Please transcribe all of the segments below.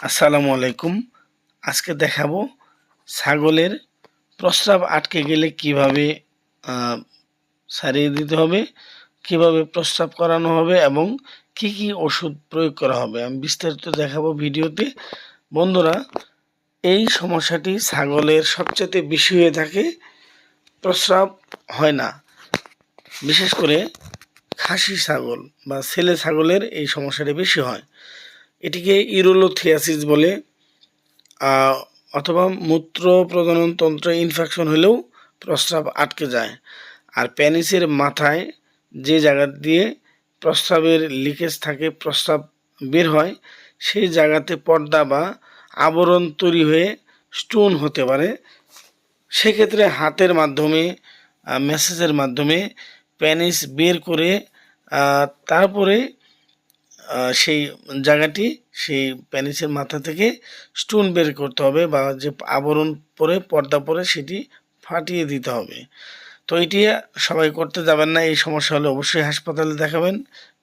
আসসালামু আলাইকুম। আজকে দেখাবো ছাগলের প্রস্রাব আটকে গেলে কীভাবে সারিয়ে দিতে হবে, কীভাবে প্রস্রাব করানো হবে এবং কি কি ওষুধ প্রয়োগ করা হবে। আমি বিস্তারিত দেখাবো ভিডিওতে। বন্ধুরা, এই সমস্যাটি ছাগলের সবচেয়ে বেশি হয়ে থাকে, প্রস্রাব হয় না। বিশেষ করে খাসি ছাগল বা ছেলে ছাগলের এই সমস্যাটি বেশি হয়। এটিকে ইউরোলোথিয়াসিস বলে। অথবা মূত্র প্রজনন তন্ত্রে ইনফেকশন হলেও প্রস্রাব আটকে যায়। আর প্যানিসের মাথায় যে জায়গা দিয়ে প্রস্রাবের লিকেজ থাকে, প্রস্রাব বের হয়, সেই জায়গাতে পর্দা বা আবরণ তৈরি হয়ে স্টোন হতে পারে। সেক্ষেত্রে হাতের মাধ্যমে মেসেজের মাধ্যমে প্যানিস বের করে তারপরে সেই জায়গাটি, সেই প্যানিসের মাথা থেকে স্টোন বের করতে হবে বা যে আবরণ পরে, পর্দা পরে সেটি ফাটিয়ে দিতে হবে। তো এটি সবাই করতে যাবেন না, এই সমস্যা হলে অবশ্যই হাসপাতালে দেখাবেন,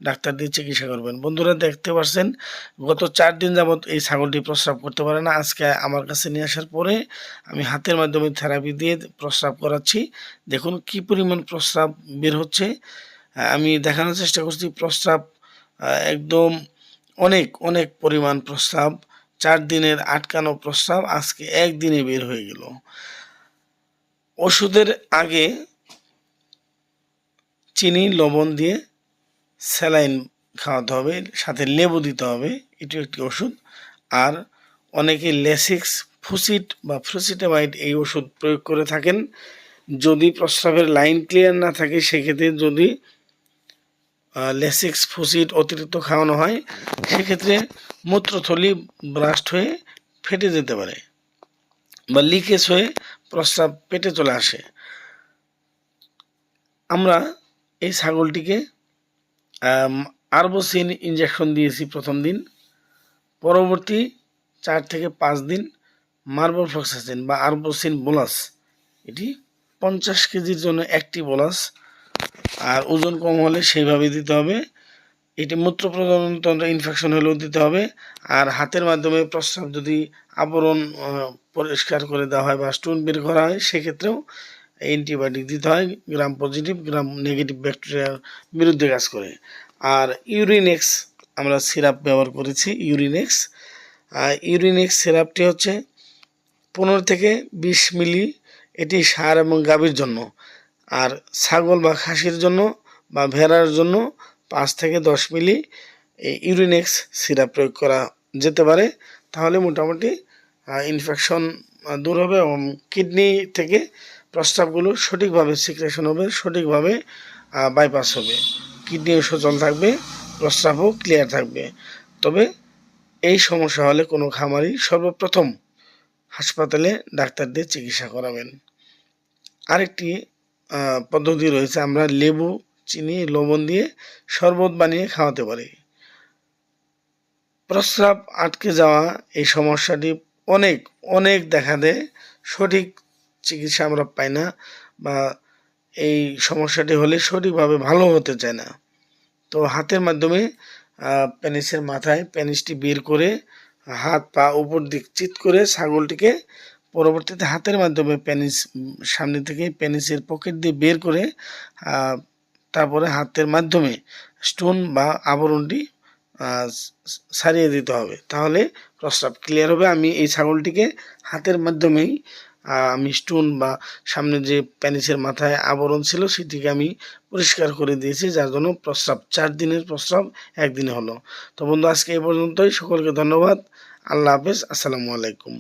ডাক্তার দিয়ে চিকিৎসা করবেন। বন্ধুরা, দেখতে পাচ্ছেন গত চার দিন যাবৎ এই ছাগলটি প্রস্রাব করতে পারে না। আজকে আমার কাছে নিয়ে আসার পরে আমি হাতের মাধ্যমে থেরাপি দিয়ে প্রস্রাব করাচ্ছি। দেখুন কি পরিমাণ প্রস্রাব বের হচ্ছে। আমি দেখানোর চেষ্টা করছি, প্রস্রাব একদম অনেক অনেক পরিমাণ প্রস্রাব, চার দিনের আটকানো প্রস্রাব আজকে একদিনে বের হয়ে গেল। ওষুধের আগে চিনি, লবণ দিয়ে স্যালাইন খাওয়াতে হবে, সাথে লেবু দিতে হবে, এটি একটি ওষুধ। আর অনেকে লেসিক্স, ফুসিট বা ফ্রুসিটামাইড এই ওষুধ প্রয়োগ করে থাকেন। যদি প্রস্রাবের লাইন ক্লিয়ার না থাকে, সেক্ষেত্রে যদি লেসিক্স ফুসিট অতিরিক্ত খাওয়ানো হয়, সেক্ষেত্রে মূত্রথলি ব্রাস্ট হয়ে ফেটে যেতে পারে বা লিকেজ হয়ে প্রস্রাব পেটে চলে আসে। আমরা এই ছাগলটিকে আরবোসিন ইঞ্জেকশন দিয়েছি প্রথম দিন, পরবর্তী চার থেকে পাঁচ দিন মার্বোফ্লক্সাসিন বা আরবোসিন বোলাস, এটি পঞ্চাশ কেজির জন্য একটি বোলাস আর ওজন কম হলে সেইভাবে দিতে হবে। এটি মূত্র প্রজননতন্ত্র ইনফেকশন হলেও দিতে হবে। আর হাতের মাধ্যমে প্রস্রাব যদি আবরণ পরিষ্কার করে দেওয়া হয় বা স্টোন বের করা হয়, সেক্ষেত্রেও অ্যান্টিবায়োটিক দিতে হয়। গ্রাম পজিটিভ গ্রাম নেগেটিভ ব্যাকটেরিয়ার বিরুদ্ধে কাজ করে। আর ইউরিনেক্স আমরা সিরাপ ব্যবহার করেছি ইউরিনেক্স আর ইউরিনেক্স সিরাপটি হচ্ছে পনেরো থেকে বিশ মিলি, এটি সার এবং গাভীর জন্য। আর ছাগল বা খাসির জন্য বা ভেড়ার জন্য পাঁচ থেকে দশ মিলি ইউরিনেক্স সিরাপ প্রয়োগ করা যেতে পারে। তাহলে মোটামুটি ইনফেকশন দূর হবে এবং কিডনি থেকে প্রস্রাবগুলো সঠিকভাবে সিক্রেশন হবে, সঠিকভাবে বাইপাস হবে। কিডনিও সচল থাকবে প্রস্রাবও ক্লিয়ার থাকবে। তবে এই সমস্যা হলে কোনো খামারই সর্বপ্রথম হাসপাতালে ডাক্তার দিয়ে চিকিৎসা করাবেন। আরেকটি পদ্ধতি রয়েছে। আমরা লেবু, চিনি, লবণ দিয়ে শরবত বানিয়ে খাওয়াতে পারি। প্রস্রাব আটকে যাওয়া এই সমস্যাটি অনেক অনেক দেখা দেয়। সঠিক চিকিৎসা আমরা পাই না বা এই সমস্যাটি হলে সঠিকভাবে ভালো হতে চায় না। তো হাতের মাধ্যমে প্যানিসের মাথায় প্যানিসটি বের করে হাত পা উপর দিক চিত করে ছাগলটিকে পরবর্তীতে হাতের মাধ্যমে প্যানিস সামনে থেকে প্যানিসের পকেট দিয়ে বের করে তারপরে হাতের মাধ্যমে স্টোন বা আবরণটি সারিয়ে দিতে হবে। তাহলে প্রস্রাব ক্লিয়ার হবে। আমি এই ছাগলটিকে হাতের মাধ্যমেই আমি স্টোন বা সামনে যে প্যানিসের মাথায় আবরণ ছিল সেটিকে আমি পরিষ্কার করে দিয়েছি, যার জন্য প্রস্রাব চার দিনের প্রস্রাব একদিনে হলো। তো বন্ধু, আজকে এই পর্যন্তই। সকলকে ধন্যবাদ। আল্লাহ হাফেজ। আসসালামু আলাইকুম।